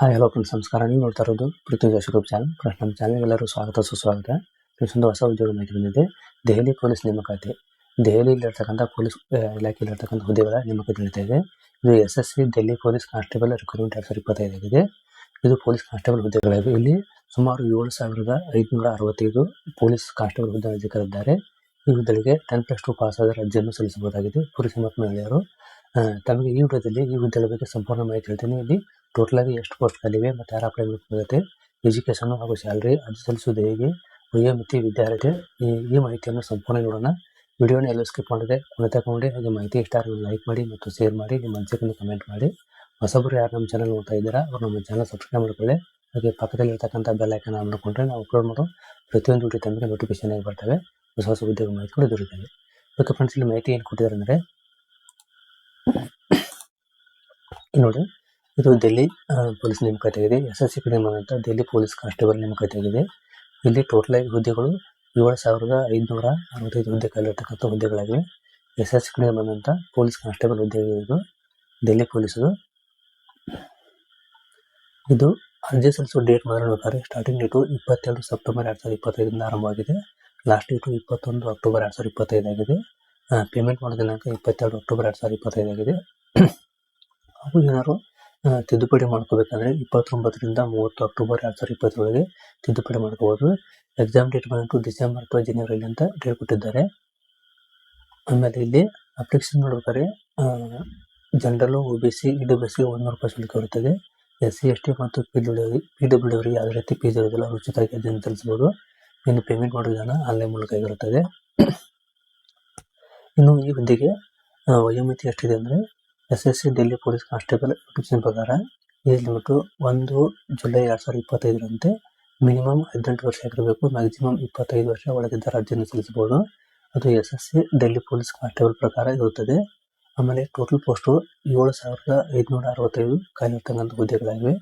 Hi, hello friends, ನಮಸ್ಕಾರ. ನೀವು ನೋಡ್ತಾ ಇರೋದು ಪೃಥ್ವಿ ಯೂಟ್ಯೂಬ್ ಚಾನಲ್ ಫ್ರೆಂಡ್ಸ್, ನಮ್ಮ ಚಾನಲ್ ಎಲ್ಲರೂ ಸ್ವಾಗತ, ಸುಸ್ವಾಗತ. ಫ್ರೆಂಡ್ಸ್, ಒಂದು ಹೊಸ ಉದ್ಯೋಗ ಮಾಹಿತಿ ಬಂದಿದೆ. ದೆಹಲಿ ಪೊಲೀಸ್ ನೇಮಕಾತಿ. ದೆಹಲಿಯಲ್ಲಿರ್ತಕ್ಕಂಥ ಪೊಲೀಸ್ ಇಲಾಖೆಯಲ್ಲಿರ್ತಕ್ಕಂಥ ಹುದ್ದೆಗಳ ನೇಮಕಾತಿ ನಡೀತಾ ಇದೆ. ಇದು S S C Delhi police constable recruitment ಎರಡು ಸಾವಿರದ ಇಪ್ಪತ್ತೈದಾಗಿದೆ ಇದು ಪೊಲೀಸ್ ಕಾನ್ಸ್ಟೇಬಲ್ ಹುದ್ದೆಗಳಿವೆ ಇಲ್ಲಿ ಸುಮಾರು ಏಳು ಸಾವಿರದ ಐದುನೂರ ಅರವತ್ತೈದು ಪೊಲೀಸ್ ಕಾನ್ಸ್ಟೇಬಲ್ ಹುದ್ದೆ ಅಧಿಕಾರಿದ್ದಾರೆ ಈ ಹುದ್ದೆಗಳಿಗೆ ಟೆನ್ ಪ್ಲಸ್ ಟು ಪಾಸ್ ಆದ ಅರ್ಜಿಯನ್ನು ಸಲ್ಲಿಸಬಹುದಾಗಿದೆ. ಪುರುಷ ಮತ್ತು ಮಹಿಳೆಯರು. ತಮಗೆ ಈ ವಿಡಿಯೋದಲ್ಲಿ ಈ ಹುದ್ದೆಗಳ ಬಗ್ಗೆ ಸಂಪೂರ್ಣ ಮಾಹಿತಿ ಹೇಳ್ತೀನಿ. ಇಲ್ಲಿ ಟೋಟಲ್ ಆಗಿ ಎಷ್ಟು ಪೋಸ್ಟ್ ಖಾಲಿವೆ ಮತ್ತು ಯಾರು ಅಪ್ಲೈ ಮಾಡಬೇಕಾಗುತ್ತೆ ಎಜುಕೇಶನ್ ಹಾಗೂ ಸ್ಯಾಲರಿ ಅರ್ಜಿ ಸಲ್ಲಿಸುವುದು ಹೇಗೆ? ವಯೋಮಿತಿ ವಿದ್ಯಾರ್ಥಿ ಈ ಈ ಮಾಹಿತಿಯನ್ನು ಸಂಪೂರ್ಣ ನೋಡೋಣ. ವಿಡಿಯೋನ ಎಲ್ಲೂ ಸ್ಕಿಪ್ ಮಾಡಿದೆ ನೋಡಿ, ಹಾಗೆ ಮಾಹಿತಿ ಇಷ್ಟ ಲೈಕ್ ಮಾಡಿ ಮತ್ತು ಶೇರ್ ಮಾಡಿ, ನಿಮ್ಮ ಅನಿಸಿಕೆಯನ್ನು ಕಮೆಂಟ್ ಮಾಡಿ. ಹೊಸಬರು ಯಾರು ನಮ್ಮ ಚಾನಲ್ ನೋಡ್ತಾ ಇದ್ದೀರಾ, ಅವ್ರು ನಮ್ಮ ಚಾನಲ್ ಸಬ್ಸ್ಕ್ರೈಬ್ ಮಾಡ್ಕೊಳ್ಳಿ. ಹಾಗೆ ಪಕ್ಕದಲ್ಲಿ ಇರ್ತಕ್ಕಂಥ ಬೆಲ್ ಐಕನ್ ಆನ್ ನಾವು ಅಪ್ಲೋಡ್ ಮಾಡೋ ಪ್ರತಿಯೊಂದು ವಿಡಿಯೋ ತಮಗೆ ನೋಟಿಫಿಕೇಶನ್ ಆಗಿ ಬರ್ತವೆ. ಹೊಸ ಹೊಸ ಉದ್ಯೋಗ ಮಾಹಿತಿ ಕೂಡ ದೊರೆಯುತ್ತವೆ. ಓಕೆ ಫ್ರೆಂಡ್ಸ್ ಇಲ್ಲಿ ಮಾಹಿತಿ ಏನು ಕೊಟ್ಟಿದ್ದಾರೆ ಅಂದರೆ ನೋಡಿ ಇದು ಡೆಲ್ಲಿ ಪೊಲೀಸ್ ನೇಮಕಾತಿ ಆಗಿದೆ ಎಸ್ ಎಸ್ ಸಿ ಕಡೆ ಡೆಲ್ಲಿ ಪೊಲೀಸ್ ಕಾನ್ಸ್ಟೇಬಲ್ ನೇಮಕಾತಿ ಆಗಿದೆ ಇಲ್ಲಿ ಟೋಟಲ್ ಆಗಿ ಹುದ್ದೆಗಳು ಏಳು ಸಾವಿರದ ಐದುನೂರ ಅರವತ್ತೈದು ಹುದ್ದೆ ಕಾಲಿರ್ತಕ್ಕಂಥ ಹುದ್ದೆಗಳಾಗಿವೆ. ಎಸ್ ಎಸ್ ಸಿ ಕಡೆ ಬಂದಂಥ ಪೊಲೀಸ್ ಕಾನ್ಸ್ಟೇಬಲ್ ಹುದ್ದೆ ಇದು ಡೆಲ್ಲಿ ಪೊಲೀಸರು ಇದು ಅರ್ಜಿ ಸಲ್ಲಿಸುವ ಡೇಟ್ ಮಾತ್ರ ಸ್ಟಾರ್ಟಿಂಗ್ ಡೇಟು ಇಪ್ಪತ್ತೆರಡು ಸೆಪ್ಟೆಂಬರ್ ಎರಡು ಸಾವಿರದ ಇಪ್ಪತ್ತೈದರಿಂದ ಆರಂಭವಾಗಿದೆ. ಲಾಸ್ಟ್ ಡೇಟು ಇಪ್ಪತ್ತೊಂದು ಅಕ್ಟೋಬರ್ ಎರಡು ಸಾವಿರದ ಇಪ್ಪತ್ತೈದು ಆಗಿದೆ ಪೇಮೆಂಟ್ ಮಾಡೋ ದಿನಾಂಕ ಇಪ್ಪತ್ತೆರಡು ಅಕ್ಟೋಬರ್ ಎರಡು ಸಾವಿರದ ಇಪ್ಪತ್ತೈದು ಆಗಿದೆ ಹಾಗೂ ಏನಾದ್ರು ತಿದ್ದುಪಡಿ ಮಾಡ್ಕೋಬೇಕಂದ್ರೆ ಇಪ್ಪತ್ತೊಂಬತ್ತರಿಂದ ಮೂವತ್ತು ಅಕ್ಟೋಬರ್ ಎರಡು ಸಾವಿರದ ಇಪ್ಪತ್ತರೊಳಗೆ ತಿದ್ದುಪಡಿ ಮಾಡ್ಕೋಬಹುದು ಎಕ್ಸಾಮ್ ಡೇಟ್ ಬಂದ್ಬಿಟ್ಟು ಡಿಸೆಂಬರ್ ಅಥವಾ ಜನವರಿಲಿ ಅಂತ ಡೇಟ್ ಕೊಟ್ಟಿದ್ದಾರೆ ಆಮೇಲೆ ಇಲ್ಲಿ ಅಪ್ಲಿಕೇಶನ್ ನೋಡ್ಬೇಕಾದ್ರೆ general O B C E W C ಒಂದೂರು ರೂಪಾಯಿ ಶುಲ್ಕ ಇರುತ್ತದೆ ಎಸ್ ಸಿ, ಎಸ್ ಟಿ ಮತ್ತು ಪಿ ಡಬ್ಲ್ಯೂ ಪಿ ಡಬ್ಲ್ಯೂ ಅವರಿಗೆ ಯಾವುದೇ ರೀತಿ ಫೀಸ್ ಇರೋದಿಲ್ಲ ಉಚಿತವಾಗಿ ಅದನ್ನು ತಿಳಿಸ್ಬೋದು ಇನ್ನು ಪೇಮೆಂಟ್ ಮಾಡೋ ವಿಧಾನ ಆನ್ಲೈನ್ ಮೂಲಕ ಆಗಿರುತ್ತದೆ ಇನ್ನು ಈ ಹುದ್ದೆಗೆ ವಯೋಮಿತಿ ಎಷ್ಟಿದೆ ಅಂದರೆ S S C Delhi police constable notification ಪ್ರಕಾರ ಏಜ್ ಲಿಮಿಟ್ ಒಂದು ಜುಲೈ ಎರಡು ಸಾವಿರದ ಇಪ್ಪತ್ತೈದರಂತೆ ಮಿನಿಮಮ್ ಹದಿನೆಂಟು ವರ್ಷ ಆಗಿರಬೇಕು, ಮ್ಯಾಕ್ಸಿಮಮ್ ಇಪ್ಪತ್ತೈದು ವರ್ಷ ಒಳಗಿದ್ದ ಅರ್ಜಿಯನ್ನು ಸಲ್ಲಿಸಬಹುದು. ಅದು S S C Delhi police constable ಪ್ರಕಾರ ಇರುತ್ತದೆ. ಆಮೇಲೆ ಟೋಟಲ್ ಪೋಸ್ಟು ಏಳು ಸಾವಿರದ ಐದುನೂರ ಅರವತ್ತೈದು ಖಾಲಿರ್ತಕ್ಕಂಥ ಹುದ್ದೆಗಳಾಗಿವೆ.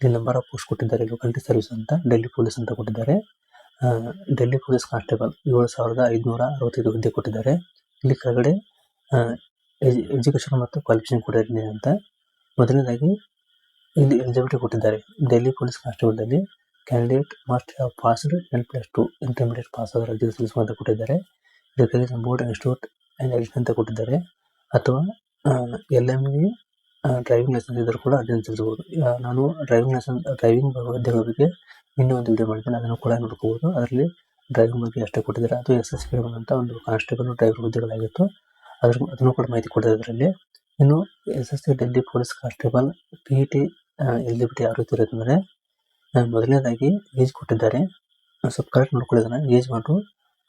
ಇಲ್ಲಿ ನಂಬರ್ ಆಫ್ ಪೋಸ್ಟ್ ಕೊಟ್ಟಿದ್ದಾರೆ ಲೋಕಾಲಿಟಿ ಸರ್ವಿಸ್ ಅಂತ ಡೆಲ್ಲಿ ಪೊಲೀಸ್ ಅಂತ ಕೊಟ್ಟಿದ್ದಾರೆ. ಡೆಲ್ಲಿ ಪೊಲೀಸ್ ಕಾನ್ಸ್ಟೇಬಲ್ ಏಳು ಸಾವಿರದ ಐದುನೂರ ಅರವತ್ತೈದು ಹುದ್ದೆ ಕೊಟ್ಟಿದ್ದಾರೆ. ಇಲ್ಲಿ ಕೆಳಗಡೆ ಎಜುಕೇಶನ್ ಮತ್ತು ಕ್ವಾಲಿಫಿಕೇಶನ್ ಇದೆ ಅಂತ. ಮೊದಲನೇದಾಗಿ ಇಲ್ಲಿ ಎಲಿಜಿಬಿಲಿಟಿ ಕೊಟ್ಟಿದ್ದಾರೆ. Delhi police ಕಾನ್ಸ್ಟೇಬಲ್ದಲ್ಲಿ candidate must have passed ten plus two intermediate pass ಆದ ಅರ್ಜಿ ಸಲ್ಲಿಸುವಂತ ಕೊಟ್ಟಿದ್ದಾರೆ. ಇದಕ್ಕಾಗಿ ಬೋರ್ಡ್ ಇನ್ಸ್ಟಿಟ್ಯೂಟ್ ಆ್ಯಂಡ್ ಅಂತ ಕೊಟ್ಟಿದ್ದಾರೆ. ಅಥವಾ L M B driving licence ಇದ್ದರೂ ಕೂಡ ಅರ್ಜಿ ಸಲ್ಲಿಸಬಹುದು. ನಾನು ಡ್ರೈವಿಂಗ್ ಲೈಸೆನ್ಸ್ ಡ್ರೈವಿಂಗ್ ಉದ್ಯೋಗ ಬಗ್ಗೆ ಇನ್ನೂ ಒಂದು ವಿಡಿಯೋ ಮಾಡಿದ್ದೇನೆ. ಅದನ್ನು ಕೂಡ ನೋಡ್ಕೋಬಹುದು. ಅದರಲ್ಲಿ ಡ್ರೈವಿಂಗ್ ಬಗ್ಗೆ ಅಷ್ಟೇ ಕೊಟ್ಟಿದ್ದಾರೆ. ಅದು ಎಸ್ ಎಸ್ ಅಂತ ಒಂದು ಕಾನ್ಸ್ಟೇಬಲ್ ಡ್ರೈವರ್ ಹುದ್ದೆಗಳಾಗಿತ್ತು. ಅದ್ರ ಅದನ್ನು ಕೂಡ ಮಾಹಿತಿ ಕೊಡ್ತಾರೆ ಅದರಲ್ಲಿ ಇನ್ನು S S C Delhi police constable P T eligibility ಯಾವ ರೀತಿ ಇರುತ್ತೆ ಅಂದರೆ ಮೊದಲನೇದಾಗಿ ಏಜ್ ಕೊಟ್ಟಿದ್ದಾರೆ. ಸ್ವಲ್ಪ ಕರೆಕ್ಟ್ ನೋಡ್ಕೊಳ್ಳೋದನ್ನ ಏಜ್ ಮಾಡು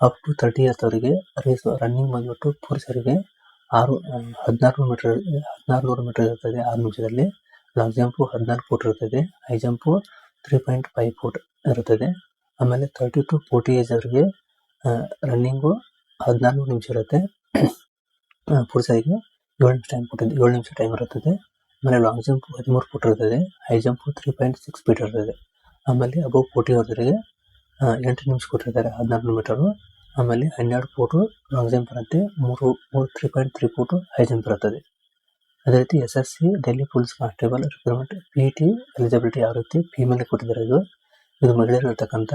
ಅಪ್ ಟು ತರ್ಟಿ ಇಯರ್ಸ್ ಅವರಿಗೆ ರೇಸ್ ರನ್ನಿಂಗ್ ಬಂದ್ಬಿಟ್ಟು ಪುರುಷರಿಗೆ ಆರು ಹದಿನಾರು ಮೀಟರ್ ಹದಿನಾರು ನೂರು ಮೀಟರ್ ಇರ್ತದೆ ಆರು ನಿಮಿಷದಲ್ಲಿ. ಲಾಂಗ್ ಜಂಪು ಹದಿನಾಲ್ಕು ಫೋಟ್ ಇರ್ತದೆ high jump three point five foot ಇರುತ್ತದೆ ಆಮೇಲೆ ತರ್ಟಿ ಟು ಫೋರ್ಟಿ ಏಜ್ ಅವರಿಗೆ ರನ್ನಿಂಗು ಹದಿನಾಲ್ಕು ನಿಮಿಷ ಇರುತ್ತೆ. ಪುರುಷರಿಗೆ ಏಳು ನಿಮಿಷ ಟೈಮ್ ಕೊಟ್ಟಿದ್ದು, ಏಳು ನಿಮಿಷ ಟೈಮ್ ಇರುತ್ತದೆ. ಆಮೇಲೆ ಲಾಂಗ್ ಜಂಪ್ ಹದಿಮೂರು ಫುಟ್ ಇರ್ತದೆ high jump three point six feet ಇರ್ತದೆ ಆಮೇಲೆ ಅಬೌವ್ ಫೋರ್ಟಿ ಅವರಿಗೆ ಎಂಟು ನಿಮಿಷ ಕೊಟ್ಟಿರ್ತಾರೆ ಹದಿನಾರು ಮೀಟರು ಆಮೇಲೆ ಹನ್ನೆರಡು ಫೋಟು ಲಾಂಗ್ ಜಂಪ್ ಇರುತ್ತೆ ಮೂರು ಮೂರು three point three foot high jump ಇರುತ್ತದೆ ಅದೇ ರೀತಿ S S C Delhi police constable recruitment P T eligibility ಯಾವ ರೀತಿ ಫೀಮೇಲ್ ಕೊಟ್ಟಿದ್ದಾರೆ ಇದು. ಇದು ಮಹಿಳೆಯರು ಇರ್ತಕ್ಕಂಥ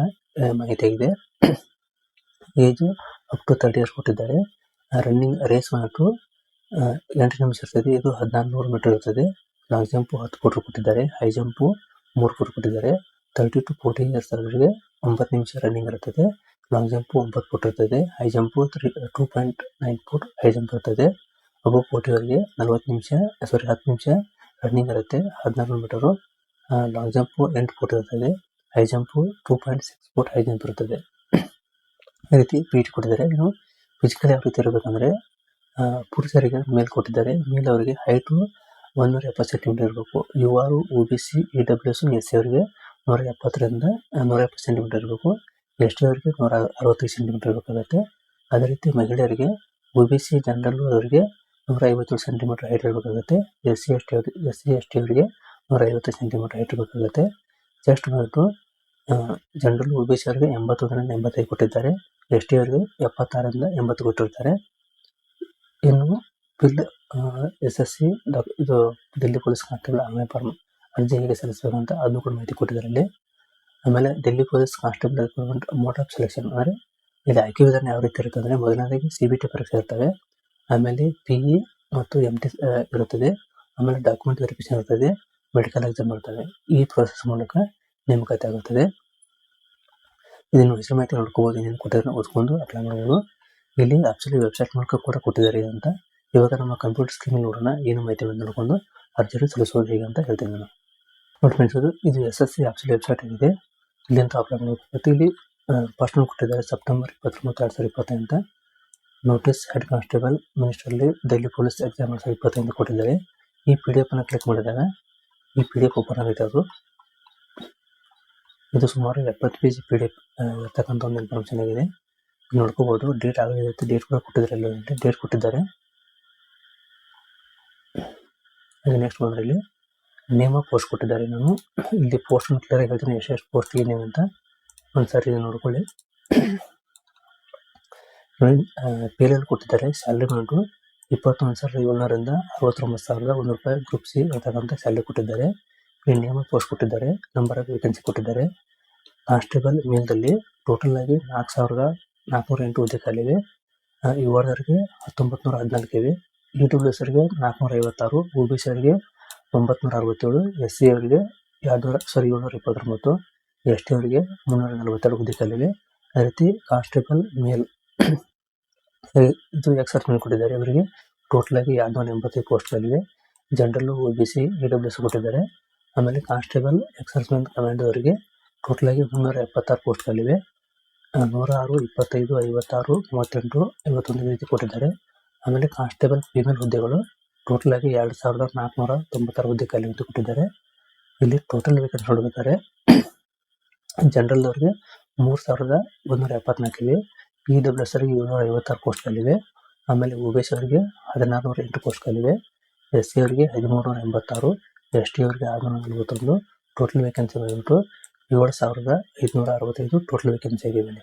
ಮಾಹಿತಿ ಆಗಿದೆ age up to thirty years ಕೊಟ್ಟಿದ್ದಾರೆ. ರನ್ನಿಂಗ್ ರೇಸ್ ಮಾಡಿದ್ರು ಎಂಟು ನಿಮಿಷ ಇರ್ತದೆ. ಇದು ಹದಿನಾರು ನೂರು ಮೀಟರ್ ಇರ್ತದೆ. ಲಾಂಗ್ ಜಂಪ್ ಹತ್ತು ಫುಟ್ ಕೊಟ್ಟಿದ್ದಾರೆ. ಹೈ ಜಂಪು ಮೂರು ಕೋಟಿ ಕೊಟ್ಟಿದ್ದಾರೆ. ತರ್ಟಿ ಟು ಫೋರ್ಟಿ ಇಯರ್ಸ್ ಅವರಿಗೆ ಒಂಬತ್ತು ನಿಮಿಷ ರನ್ನಿಂಗ್ ಇರ್ತದೆ. ಲಾಂಗ್ ಜಂಪು ಒಂಬತ್ತು ಫುಟ್ ಇರ್ತದೆ. High jump three two point nine foot high jump ಇರ್ತದೆ. ಅಬೋ ಫೋರ್ಟಿವರೆಗೆ ನಲ್ವತ್ತು ನಿಮಿಷ ಸಾರಿ ಹತ್ತು ನಿಮಿಷ ರನ್ನಿಂಗ್ ಇರುತ್ತೆ. ಹದಿನಾರು ಮೀಟರು ಲಾಂಗ್ ಜಂಪು ಎಂಟು ಫುಟ್ ಇರ್ತದೆ. High jump two point six foot high jump ಇರ್ತದೆ. ಈ ರೀತಿ ಪೀಟ್ ಕೊಟ್ಟಿದ್ದಾರೆ. ಇನ್ನು ಫಿಸಿಕಲ್ ಯಾವ ರೀತಿ ಇರಬೇಕಂದ್ರೆ ಪುರುಷರಿಗೆ ಮೇಲ್ ಕೊಟ್ಟಿದ್ದಾರೆ. ಮೇಲ್ ಅವರಿಗೆ ಹೈಟು ಒಂದೂರ ಎಪ್ಪತ್ತು ಸೆಂಟಿಮೀಟರ್ ಇರಬೇಕು. U R O B C E W S S C ಅವರಿಗೆ ನೂರ ಎಪ್ಪತ್ತರಿಂದ ನೂರ ಎಪ್ಪತ್ತು ಸೆಂಟಿಮೀಟರ್ ಇರಬೇಕು. ಎಸ್ ಟಿ ಅವರಿಗೆ ನೂರ ಅರವತ್ತೈದು ಸೆಂಟಿಮೀಟರ್ ಇರಬೇಕಾಗುತ್ತೆ. ಅದೇ ರೀತಿ ಮಹಿಳೆಯರಿಗೆ ಒ ಬಿ ಸಿ ಜನರಲ್ ಅವರಿಗೆ ನೂರ ಐವತ್ತೇಳು ಸೆಂಟಿಮೀಟರ್ ಹೈಟ್ ಇರಬೇಕಾಗುತ್ತೆ. ಎಸ್ ಸಿ ಎಸ್ ಟಿ ಅವರಿಗೆ ಎಸ್ ಸಿ ಎಸ್ ಟಿ ಅವರಿಗೆ ನೂರ ಐವತ್ತು ಸೆಂಟಿಮೀಟರ್ ಹೈಟ್ ಇರಬೇಕಾಗುತ್ತೆ. ಜಸ್ಟ್ ಬಂದು ಜನರಲ್ ಒ ಬಿ ಸಿ ಅವರಿಗೆ ಎಂಬತ್ತೊಂದರಿಂದ ಎಂಬತ್ತೈದು ಕೊಟ್ಟಿದ್ದಾರೆ. ಎಸ್ ಟಿ ಅವರಿಗೆ ಎಪ್ಪತ್ತಾರರಿಂದ ಎಂಬತ್ತು ಕೊಟ್ಟಿರ್ತಾರೆ ಇನ್ನು ಫಿಲ್ ಎಸ್ ಎಸ್ ಸಿ ಇದು ಡೆಲ್ಲಿ ಪೊಲೀಸ್ ಕಾನ್ಸ್ಟೇಬಲ್ ಆಮೇಲೆ ಫಾರ್ಮ್ ಅರ್ಜಿ ಹೇಗೆ ಸಲ್ಲಿಸಬೇಕಂತ ಅದನ್ನು ಕೂಡ ಮಾಹಿತಿ ಕೊಟ್ಟಿದ್ದಾರೆ ಆಮೇಲೆ Delhi police constable mode of selection ಅಂದರೆ ಇಲ್ಲಿ ಆಯ್ಕೆ ವಿಧಾನ ಯಾವ ರೀತಿ ಇರುತ್ತೆ ಅಂದರೆ ಮೊದಲನೇದಾಗಿ ಸಿ ಬಿ ಟಿ ಪರೀಕ್ಷೆ ಇರ್ತವೆ. ಆಮೇಲೆ ಪಿ ಇ ಮತ್ತು ಎಂ ಟಿ ಇರುತ್ತದೆ. ಆಮೇಲೆ ಡಾಕ್ಯುಮೆಂಟ್ ವೆರಿಫಿಕೇಶನ್ ಇರ್ತದೆ. ಮೆಡಿಕಲ್ ಎಕ್ಸಾಮ್ ಇರ್ತವೆ ಈ ಪ್ರೋಸೆಸ್ ಮೂಲಕ ನೇಮಕಾತಿ ಆಗುತ್ತದೆ. ಇದನ್ನು ಹೆಸರು ಮಾಹಿತಿ ನೋಡ್ಕೋಬಹುದು ಏನೇನು ಕೊಟ್ಟಿದ್ರೆ ಓದ್ಕೊಂಡು ಅಪ್ಲೈ ಮಾಡ್ಬೋದು. ಇಲ್ಲಿ ಆಕ್ಚುಲಿ ವೆಬ್ಸೈಟ್ ಮೂಲಕ ಕೂಡ ಕೊಟ್ಟಿದ್ದಾರೆ ಅಂತ. ಇವಾಗ ನಮ್ಮ ಕಂಪ್ಯೂಟರ್ ಸ್ಕ್ರೀನ್ ನೋಡೋಣ, ಏನು ಮಾಹಿತಿ ಬಂದು ನೋಡ್ಕೊಂಡು ಅರ್ಜಿಯನ್ನು ಸಲ್ಲಿಸೋದು ಹೇಗೆ ಅಂತ ಹೇಳ್ತೀನಿ ನಾನು. ನೋಡಿ ಫ್ರೆಂಡ್ಸ್ ಇದು S S C actually website ಇದೆ ಇಲ್ಲಿ ಅಂತ ಅಪ್ಲೈ ಮಾಡಬೇಕು ಇಲ್ಲಿ ಫಸ್ಟ್ ಕೊಟ್ಟಿದ್ದಾರೆ ಸೆಪ್ಟೆಂಬರ್ ಇಪ್ಪತ್ತೊಂಬತ್ತು ಎರಡು ಸಾವಿರದ ಇಪ್ಪತ್ತೈದು ಅಂತ notice head constable ministerial Delhi police exam ಎರಡು ಸಾವಿರದ ಇಪ್ಪತ್ತೈದು ಕೊಟ್ಟಿದ್ದಾರೆ. ಈ ಪಿ ಡಿ ಅನ್ನು ಕ್ಲಿಕ್ ಮಾಡಿದಾಗ ಈ ಪಿ ಡಿ ಎಫ್ ಓಪನ್ ಆಗುತ್ತೆ ಅದು. ಇದು ಸುಮಾರು ಎಪ್ಪತ್ತು ಪೇಜ್ ಪಿ ಡಿ ಎಫ್ ಇರ್ತಕ್ಕಂಥ ಒಂದು ಇನ್ಫಾರ್ಮೇಷನ್ ಆಗಿದೆ. ನೋಡ್ಕೋಬಹುದು ಡೇಟ್ ಆಗಿರುತ್ತೆ ಡೇಟ್ ಕೂಡ ಕೊಟ್ಟಿದ್ದಾರೆ ಎಲ್ಲ ಡೇಟ್ ಕೊಟ್ಟಿದ್ದಾರೆ. ಹಾಗೆ ನೆಕ್ಸ್ಟ್ ಬಂದ್ರೆ ಇಲ್ಲಿ ನೇಮ್ ಆಫ್ ಪೋಸ್ಟ್ ಕೊಟ್ಟಿದ್ದಾರೆ ನಾನು. ಇಲ್ಲಿ ಪೋಸ್ಟ್ ಕ್ಲಿಯರ್ ಆಗಿ ಹೇಳ್ತೀನಿ, ಎಷ್ಟು ಎಷ್ಟು ಪೋಸ್ಟ್ ಇದೆ ಅಂತ. ಒಂದ್ಸರಿ ನೋಡ್ಕೊಳ್ಳಿ. ಪೇಲಲ್ಲಿ ಕೊಟ್ಟಿದ್ದಾರೆ ಸ್ಯಾಲ್ರಿ ಬಂದು ಇಪ್ಪತ್ತೊಂದು ಸಾವಿರದ ಏಳ್ನೂರಿಂದ ಅರವತ್ತೊಂಬತ್ತು ಸಾವಿರದ ಒಂದು ರೂಪಾಯಿ ಗ್ರೂಪ್ ಸಿ ಇರ್ತಕ್ಕಂಥ ಸ್ಯಾಲ್ರಿ ಕೊಟ್ಟಿದ್ದಾರೆ. ಆಫ್ ಪೋಸ್ಟ್ ಕೊಟ್ಟಿದ್ದಾರೆ ನಂಬರ್ ಆಫ್ ವೇಕೆನ್ಸಿ ಕೊಟ್ಟಿದ್ದಾರೆ. ಕಾನ್ಸ್ಟೇಬಲ್ ಮೇಲ್ದಲ್ಲಿ ಟೋಟಲ್ ಆಗಿ ನಾಲ್ಕು ಸಾವಿರದ ನಾಲ್ಕುನೂರ ಎಂಟು ಹುದ್ದೆ ಖಾಲಿವೆ ಈ ವಾರ್ಡರ್ಗೆ ಹತ್ತೊಂಬತ್ತು ನೂರ ಹದಿನಾಲ್ಕು ಇವೆ. ಇ ಡಬ್ಲ್ಯೂ ಎಸ್ ಅವರಿಗೆ ನಾಲ್ಕುನೂರ ಐವತ್ತಾರು ಒ ಬಿ ಸಿ ಅವರಿಗೆ ಒಂಬತ್ನೂರ ಅರವತ್ತೇಳು ಎಸ್ ಸಿ ಅವರಿಗೆ ಎರಡುನೂರ ಸಾರಿ ಏಳ್ನೂರ ಇಪ್ಪತ್ತೊಂಬತ್ತು ಎಸ್ ಟಿ ಅವರಿಗೆ ಮುನ್ನೂರ ನಲವತ್ತೆರಡು ಹುದ್ದೆ ಖಾಲಿವೆ ಅದೇ ರೀತಿ ಕಾನ್ಸ್ಟೇಬಲ್ ಮೇಲ್ ಇದು ಎಕ್ಸ್ ಮೇಲೆ ಕೊಟ್ಟಿದ್ದಾರೆ. ಇವರಿಗೆ ಟೋಟಲ್ ಆಗಿ ಎರಡ್ನೂರ ಎಂಬತ್ತೈದು ಪೋಸ್ಟ್ಗಳಿವೆ general O B C E W S ಕೊಟ್ಟಿದ್ದಾರೆ. ಆಮೇಲೆ ಕಾನ್ಸ್ಟೇಬಲ್ ಎಕ್ಸರ್ಸ್ಮೆಂಟ್ ಕಮಾಂಡ್ ಅವರಿಗೆ ಟೋಟಲ್ ಆಗಿ ಮುನ್ನೂರ ಎಪ್ಪತ್ತಾರು ಪೋಸ್ಟ್ಗಳಿವೆ. ನೂರ ಆರು ಇಪ್ಪತ್ತೈದು, ಐವತ್ತಾರು, ಮೂವತ್ತೆಂಟು, ಐವತ್ತೊಂದು ರೀತಿ ಕೊಟ್ಟಿದ್ದಾರೆ. ಆಮೇಲೆ ಕಾನ್ಸ್ಟೇಬಲ್ ಫೀಮೇಲ್ ಹುದ್ದೆಗಳು ಟೋಟಲ್ ಆಗಿ ಎರಡು ಸಾವಿರದ ನಾಲ್ಕುನೂರ ತೊಂಬತ್ತಾರು ಹುದ್ದೆ ಖಾಲಿ ಅಂತ ಕೊಟ್ಟಿದ್ದಾರೆ. ಇಲ್ಲಿ ಟೋಟಲ್ ವೇಕೆನ್ಸಿ ನೋಡ್ಬೇಕಾದ್ರೆ ಜನರಲ್ ಅವರಿಗೆ ಮೂರು ಸಾವಿರದ ಒಂದೂರ ಎಪ್ಪತ್ನಾಲ್ಕಿವೆ ಇ ಡಬ್ಲ್ಯೂ ಎಸ್ ಅವರಿಗೆ ಏಳ್ನೂರ ಐವತ್ತಾರು ಪೋಸ್ಟ್ಗಳಿವೆ. ಆಮೇಲೆ ಓ ಬಿ ಅವರಿಗೆ ಹದಿನಾರು ನೂರ ಎಂಟು ಪೋಸ್ಟ್ಗಳಿವೆ. ಎಸ್ ಸಿ ಅವರಿಗೆ ಹದಿಮೂರು ನೂರ ಎಂಬತ್ತಾರು ಎಸ್ ಟಿ ಅವರಿಗೆ ಆರುನೂರ ನಲವತ್ತೊಂದು ಟೋಟಲ್ ವೇಕೆನ್ಸಿ ಬಂದ್ಬಿಟ್ಟು ಏಳು ಸಾವಿರದ ಐದುನೂರ ಅರವತ್ತೈದು ಟೋಟಲ್ ವೇಕೆನ್ಸಿ ಆಗಿವೆ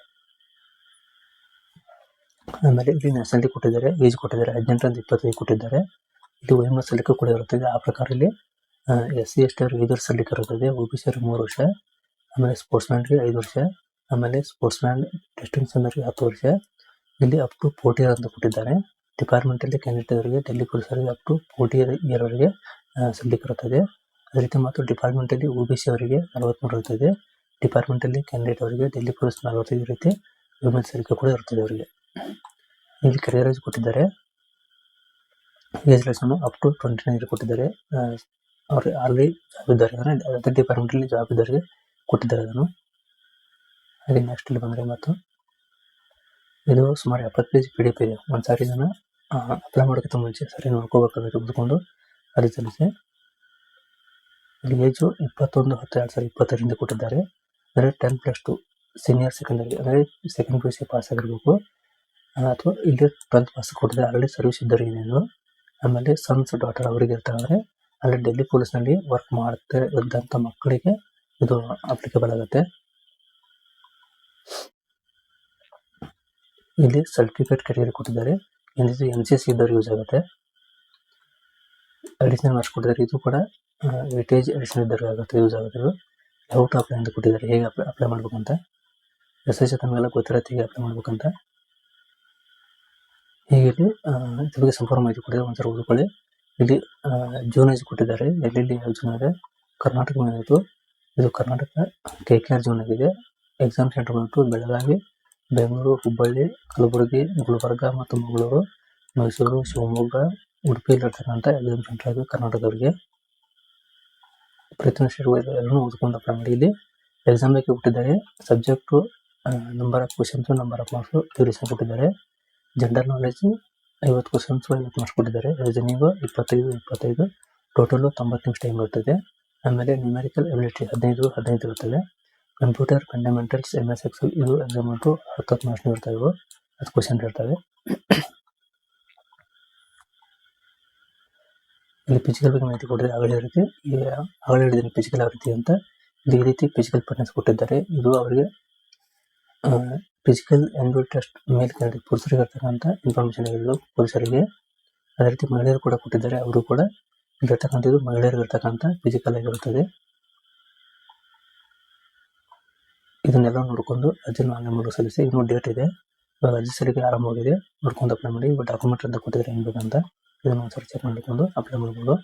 ಆಮೇಲೆ ಇಲ್ಲಿ ನ್ಯಾಷನಾಲಿಟಿ ಕೊಟ್ಟಿದ್ದಾರೆ ಏಜ್ ಕೊಟ್ಟಿದ್ದಾರೆ ಹದಿನೆಂಟರಿಂದ ಇಪ್ಪತ್ತೈದು ಕೊಟ್ಟಿದ್ದಾರೆ. ಇದು ವೈಮ ಸಲ್ಲಿಕೆ ಕೂಡ ಇರುತ್ತದೆ. ಆ ಪ್ರಕಾರ ಇಲ್ಲಿ ಎಸ್ ಸಿ, ಎಸ್ ಟಿ ಅವ್ರಿಗೆ ಐದು ವರ್ಷ ಸಲ್ಲಿಕೆ ಇರುತ್ತದೆ. ಒ ಬಿ ಸಿ ಅವ್ರಿಗೆ ಮೂರು ವರ್ಷ, ಆಮೇಲೆ ಸ್ಪೋರ್ಟ್ಸ್ ಮ್ಯಾನ್ಗೆ ಐದು ವರ್ಷ, ಆಮೇಲೆ ಸ್ಪೋರ್ಟ್ಸ್ ಮ್ಯಾನ್ ಡಿಸ್ಟಿಂಕ್ಷನ್ ಅವರಿಗೆ ಹತ್ತು ವರ್ಷ. ಇಲ್ಲಿ ಅಪ್ ಟು ಫೋರ್ಟಿ ಇಯರ್ ಅಂತ ಕೊಟ್ಟಿದ್ದಾರೆ. ಡಿಪಾರ್ಟ್ಮೆಂಟ್ ಅಲ್ಲಿ ಕ್ಯಾಂಡಿಡೇಟ್ ಅವರಿಗೆ ಡೆಲ್ಲಿ ಪೊಲೀಸ್ ಅವರಿಗೆ ಅಪ್ ಟು ಫೋರ್ಟಿ ಇಯರ್ ಅವರಿಗೆ ಸಲ್ಲಿಕೆ ಇರುತ್ತದೆ. ಅದೇ ರೀತಿ ಮತ್ತು ಡಿಪಾರ್ಟ್ಮೆಂಟ್ ಅಲ್ಲಿ ಒ ಬಿ ಸಿ ಅವರಿಗೆ ನಲವತ್ಮೂರು ಇರುತ್ತದೆ. ಡಿಪಾರ್ಟ್ಮೆಂಟ್ ಅಲ್ಲಿ ಕ್ಯಾಂಡಿಡೇಟ್ ಅವರಿಗೆ ಡೆಲ್ಲಿ ಪೊಲೀಸ್ ನಲವತ್ತೈದು ರೀತಿ ವಿಮೆನ್ ಸಲ್ಲಿಕೆ ಕೂಡ ಇರುತ್ತದೆ ಅವರಿಗೆ. ಇಲ್ಲಿ ಕೆರಿಯರ್ ಕೊಟ್ಟಿದ್ದಾರೆ. Age less than up to twenty nine ಕೊಟ್ಟಿದ್ದಾರೆ. ಅವ್ರಿಗೆ ಆಲ್ರೆಡಿ ಜಾಬ್ ಇದ್ದಾರೆ ಅಂದರೆ ಅದೇ ಡಿಪಾರ್ಟ್ಮೆಂಟ್ ಅಲ್ಲಿ ಜಾಬ್ ಇದ್ದವರಿಗೆ ಕೊಟ್ಟಿದ್ದಾರೆ ಅದನ್ನು. ಹಾಗೆ ನೆಕ್ಸ್ಟ್ ಇಲ್ಲಿ ಬಂದರೆ ಮತ್ತು ಇದು ಸುಮಾರು ಎಪ್ಪತ್ತು ಪೇಜ್ ಪಿ ಡಿ ಎಫ್ ಇದೆ. ಒಂದು ಸಾರಿ ಇದನ್ನು ಅಪ್ಲೈ ಮಾಡೋಕ್ಕಿಂತ ಮುಂಚೆ ಸರಿ ನೋಡ್ಕೋಬೇಕಾಗುತ್ತೆ ಓದ್ಕೊಂಡು ಅದೇ ಸಲ್ಲಿಸಿ ಇಲ್ಲಿ ಏಜು ಇಪ್ಪತ್ತೊಂದು ಹತ್ತು ಎರಡು ಸಾವಿರದ ಇಪ್ಪತ್ತರಿಂದ ಕೊಟ್ಟಿದ್ದಾರೆ. ಅಂದರೆ ten plus two senior secondary ಅಂದರೆ second P U C pass ಆಗಿರಬೇಕು ಅಥವಾ ಇಲ್ಲಿ ಟ್ವೆಲ್ತ್ ಪಾಸ್ ಕೊಟ್ಟಿದ್ದಾರೆ ಆಲ್ರೆಡಿ ಸರ್ವಿಸ್ ಇದ್ದವರಿಗೆ ಏನೇನು. ಆಮೇಲೆ ಸನ್ಸ್ ಡಾಟರ್ ಅವರಿಗೆ ಇರ್ತಾರೆ ಅಲ್ಲಿ ಡೆಲ್ಲಿ ಪೊಲೀಸ್ನಲ್ಲಿ ವರ್ಕ್ ಮಾಡ್ತಾ ಇದ್ದಂಥ ಮಕ್ಕಳಿಗೆ ಇದು ಅಪ್ಲಿಕೇಬಲ್ ಆಗುತ್ತೆ. ಇಲ್ಲಿ ಸರ್ಟಿಫಿಕೇಟ್ ಕೆಟಗರಿ ಕೊಟ್ಟಿದ್ದಾರೆ. ಎನ್ ಸಿ ಸಿ ಇದ್ದವ್ರು ಯೂಸ್ ಆಗುತ್ತೆ. ಅಡಿಷನಲ್ ಮಾರ್ಕ್ಸ್ ಕೊಟ್ಟಿದ್ದಾರೆ. ಇದು ಕೂಡ ವೇಟೇಜ್ ಅಡಿಷನಲ್ ಇದ್ದಾರೆ ಆಗುತ್ತೆ. ಯೂಸ್ ಆಗುತ್ತೆ ಇದು. ಯಾವ ಅಂತ ಕೊಟ್ಟಿದ್ದಾರೆ. ಹೇಗೆ ಅಪ್ಲೈ ಅಪ್ಲೈ ಮಾಡ್ಬೇಕಂತ? ಎಸ್ ಎಸ್ ತಮಗೆಲ್ಲ ಗೊತ್ತಿರತ್ತೆ ಹೇಗೆ ಅಪ್ಲೈ ಮಾಡ್ಬೇಕಂತ. ಹೀಗೆ ಇಲ್ಲಿ ಇದ್ರ ಬಗ್ಗೆ ಸಂಪೂರ್ಣ ಮಾಹಿತಿ ಕೊಟ್ಟಿದ್ದಾರೆ. ಒಂದ್ಸಲ ಓದ್ಕೊಳ್ಳಿ. ಇಲ್ಲಿ ಜೂನ್ ಏಜ್ ಕೊಟ್ಟಿದ್ದಾರೆ. ಎಲ್ಲೆಲ್ಲಿ, ಯಾವ ಜೂನ್ ಇದೆ ಕರ್ನಾಟಕ ಇದು Karnataka K K R June ಆಗಿದೆ. ಎಕ್ಸಾಮ್ ಸೆಂಟರ್ ಬಂತು ಬೆಳಗಾವಿ, ಬೆಂಗಳೂರು, ಹುಬ್ಬಳ್ಳಿ, ಕಲಬುರಗಿ, ಗುಲ್ಬರ್ಗ ಮತ್ತು ಮಂಗಳೂರು, ಮೈಸೂರು, ಶಿವಮೊಗ್ಗ ಉಡುಪಿಯಲ್ಲಿ ಇರ್ತಕ್ಕಂಥ ಸೆಂಟರ್ ಆಗಿದೆ ಕರ್ನಾಟಕದವರಿಗೆ. ಪ್ರತಿ ಎಲ್ಲರೂ ಓದ್ಕೊಂಡು ಇಲ್ಲಿ. ಎಕ್ಸಾಮ್ ಬೇಕು ಕೊಟ್ಟಿದ್ದಾರೆ subject number of questions number of marks duration ಕೊಟ್ಟಿದ್ದಾರೆ. ಜನರಲ್ ನಾಲೆಜು ಐವತ್ತು ಕ್ವಶನ್ಸು ಐವತ್ತು ಮಾರ್ಕ್ಸ್ ಕೊಟ್ಟಿದ್ದಾರೆ. ರೀಸನಿಂಗು ಇಪ್ಪತ್ತೈದು ಇಪ್ಪತ್ತೈದು. ಟೋಟಲು ತೊಂಬತ್ತು ನಿಮಿಷ ಟೈಮ್ ಇರ್ತದೆ ಆಮೇಲೆ ನ್ಯೂಮೆರಿಕಲ್ ಎಬಿಲಿಟಿ ಹದಿನೈದು ಹದಿನೈದು ಇರ್ತದೆ computer fundamentals M S Excel ಇದು ಎಕ್ಸಾಮ್ ಹತ್ತತ್ತು ಮಾರ್ಕ್ಸ್ ಇರ್ತವೆ. ಹತ್ತು ಕ್ವಶನ್ ಇರ್ತವೆ. ಇಲ್ಲಿ ಫಿಸಿಕಲ್ ಬಗ್ಗೆ ಮಾಹಿತಿ ಕೊಡ್ರಿ ಆಗಲೇ ರೀತಿ ಆಗಲೇ ಹೇಳಿದ್ರೆ ಫಿಸಿಕಲ್ ಯಾವ ಅಂತ. ಈ ರೀತಿ ಫಿಸಿಕಲ್ ಫಿಟ್ನೆಸ್ ಕೊಟ್ಟಿದ್ದಾರೆ. ಇದು ಅವರಿಗೆ ಫಿಸಿಕಲ್ ಆ್ಯಂಡ್ ಟೆಸ್ಟ್ ಮೇಲೆ ಕ್ಯಾಂಡಿಡೇಟ್ ಪುರುಷರಿಗೆ ಇರ್ತಕ್ಕಂಥ ಇನ್ಫಾರ್ಮೇಷನ್ ಆಗಿದ್ದು ಪುರುಷರಿಗೆ. ಅದೇ ರೀತಿ ಮಹಿಳೆಯರು ಕೂಡ ಕೊಟ್ಟಿದ್ದಾರೆ. ಅವರು ಕೂಡ ಇಲ್ಲಿರ್ತಕ್ಕಂಥದ್ದು ಮಹಿಳೆಯರಿಗೆ ಇರ್ತಕ್ಕಂಥ ಫಿಸಿಕಲ್ ಆಗಿರುತ್ತದೆ. ಇದನ್ನೆಲ್ಲ ನೋಡ್ಕೊಂಡು ಅರ್ಜಿನ ಆನ್ಲೈನ್ ಮೂಲಕ ಸಲ್ಲಿಸಿ, ಇನ್ನೂ ಡೇಟ್ ಇದೆ. ಇವಾಗ ಅರ್ಜಿ ಸಲ್ಲಿಕೆ ಆರಂಭವಾಗಿದೆ. ನೋಡ್ಕೊಂಡು ಅಪ್ಲೈ ಮಾಡಿ ಡಾಕ್ಯುಮೆಂಟ್ ಅಂತ ಕೊಟ್ಟಿದ್ದಾರೆ ಏನ್ ಬೇಕಂತ ಇದನ್ನ ಒಂದ್ಸರಿ ಚೆಕ್ ಮಾಡಿಕೊಂಡು ಅಪ್ಲೈ ಮಾಡ್ಬೋದು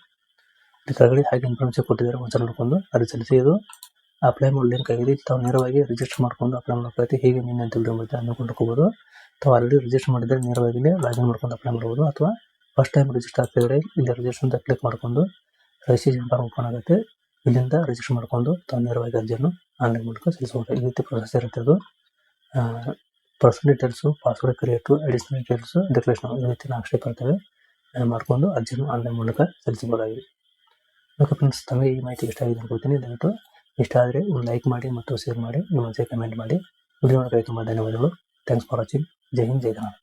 ಕೆಳಗಡೆ ಹಾಗೆ ಇನ್ಫಾರ್ಮೇಷನ್ ಕೊಟ್ಟಿದ್ದಾರೆ ಒಂದ್ಸಲ ನೋಡ್ಕೊಂಡು ಅದು ಚಲಿಸಿ ಇದು ಅಪ್ಲೈ ಮಾಡೋ ಲಿಂಕ್ ಆಗಿದೆ ತಾವು ನೇರವಾಗಿ ರಿಜಿಸ್ಟರ್ ಮಾಡ್ಕೊಂಡು ಅಪ್ಲೈ ಮಾಡೋಕೈತಿ ಹೀಗೆ ನಿನ್ನೆ ಅಂತ ವಿಡಿಯೋ ಮತ್ತೆ ಅನ್ನು ಕೊಂಡ್ಕೋಬಹುದು ತಾವು ಆಲ್ರೆಡಿ ರಿಜಿಸ್ಟರ್ ಮಾಡಿದ್ರೆ ನೇರವಾಗಿ ಲಾಗಿನ್ ಮಾಡ್ಕೊಂಡು ಅಪ್ಲೈ ಮಾಡ್ಬೋದು ಅಥವಾ ಫಸ್ಟ್ ಟೈಮ್ ರಿಜಿಸ್ಟರ್ ಆಗ್ತಿದ್ರೆ ಇಲ್ಲಿ ರಿಜಿಸ್ಟರ್ ಅಂತ ಕ್ಲಿಕ್ ಮಾಡ್ಕೊಂಡು ರಿಜಿಸ್ಟ್ರೇಷನ್ ಫಾರ್ಮ್ ಓಪನ್ ಆಗುತ್ತೆ. ಇಲ್ಲಿಂದ ರಿಜಿಸ್ಟರ್ ಮಾಡ್ಕೊಂಡು ತಾವು ನೇರವಾಗಿ ಅರ್ಜಿಯನ್ನು ಆನ್ಲೈನ್ ಮೂಲಕ ಸಲ್ಲಿಸಬಹುದು. ಈ ರೀತಿ ಪ್ರೊಸೆಸ್ ಇರುತ್ತೆ ಅದು. Personal details password create additional details declaration ಈ ರೀತಿ ನಾಲ್ಕು ಸ್ಟೆಪ್ ಇರ್ತವೆ. ಮಾಡ್ಕೊಂಡು ಅರ್ಜಿಯನ್ನು ಆನ್ಲೈನ್ ಮೂಲಕ ಸಲ್ಲಿಸಬಹುದಾಗಿದೆ. ಓಕೆ ಫ್ರೆಂಡ್ಸ್ ತಮಗೆ ಈ ಮಾಹಿತಿ ಇಷ್ಟ ಆಗಿದೆ ಅನ್ಕೊಳ್ತೀನಿ. ದಯವಿಟ್ಟು ಇಷ್ಟ ಆದರೆ ಒಂದು ಲೈಕ್ ಮಾಡಿ ಮತ್ತು ಶೇರ್ ಮಾಡಿ. ನಿಮ್ಮ ಜೊತೆ ಕಮೆಂಟ್ ಮಾಡಿ. ವಿಡಿಯೋ ನೋಡೋಕೆ ತುಂಬ ಧನ್ಯವಾದಗಳು. Thanks for watching Jai Hind, Jai Kannada.